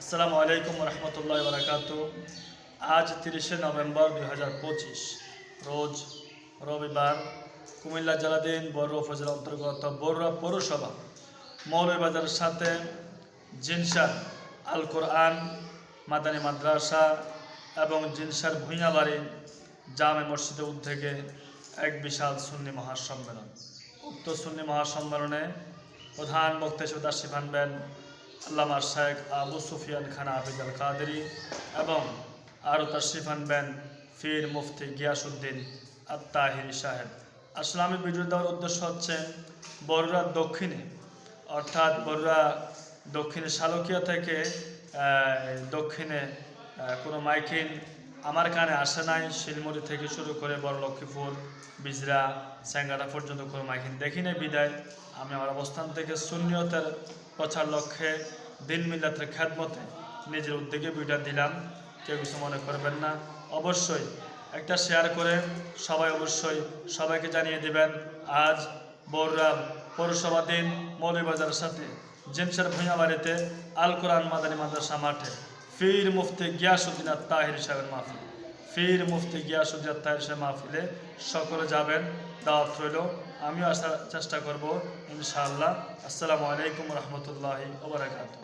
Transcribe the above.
আসসালামু আলাইকুম রহমতুল্লাহ বরকাত আজ তিরিশে নভেম্বর দুই হাজার পঁচিশ, রোজ রবিবার, কুমিল্লা জেলাধীন বড়ুয়া উপজেলা অন্তর্গত বড়ুয়া পৌরসভা। মৌলবাজারের সাথে জিনসার আল কোরআন, মাদানী মাদ্রাসা এবং জিনসার ভূঁইয়াবাড়ি জামে মসজিদের উদ্যোগে এক বিশাল সুন্নি মহাসম্মেলন। উক্ত সুন্নি মহাসম্মেলনে প্রধান বক্তা হিসেবে তাশরিফ আনবেন আল্লামা শেখ আবু সুফিয়ান খান আবিদ আল কাদেরি এবং আরও শিফান আনবেন ফির মুফতি গিয়াসুদ্দিন আত্মাহির সাহেব। আসলে আমি ভিডিও দেওয়ার উদ্দেশ্য হচ্ছে বড়রা দক্ষিণে, অর্থাৎ বড়রা দক্ষিণে শালকিয়া থেকে দক্ষিণে কোনো মাইকিং আমার কানে আসে নাই, শিলমুড়ি থেকে শুরু করে বড় লক্ষ্মীপুর বিজরা, স্যাঙ্গাটা পর্যন্ত কোনো মাইকিং দেখি নাই, বিদায়। আমি আমার অবস্থান থেকে শূন্যতার প্রচার লক্ষ্যে দিন মিল্লাতের খ্যাতমতে নিজের উদ্যোগে ভিডিও দিলাম। কেউ কিছু মনে করবেন না। অবশ্যই একটা শেয়ার করে সবাই অবশ্যই সবাইকে জানিয়ে দিবেন, আজ বড়রা পৌরসভা দিন মৌলবাজারের সাথে জেমসার ভূঁইয়া বাড়িতে, আল কোরআন মাদানী মাদ্রাসা মাঠে। ফির মুফতি গিয়াসুদ্দিন তাহির সাহেবের মাহফিল। ফির মুফতি গিয়াসুদ্দিন তাহির সাহেব মাহফিলে সকলে যাবেন, দাওয়াত রইল। আমিও আসার চেষ্টা করব, ইনশাআল্লাহ। আসসালামু আলাইকুম রহমতুল্লাহি ওবরাকাতুহ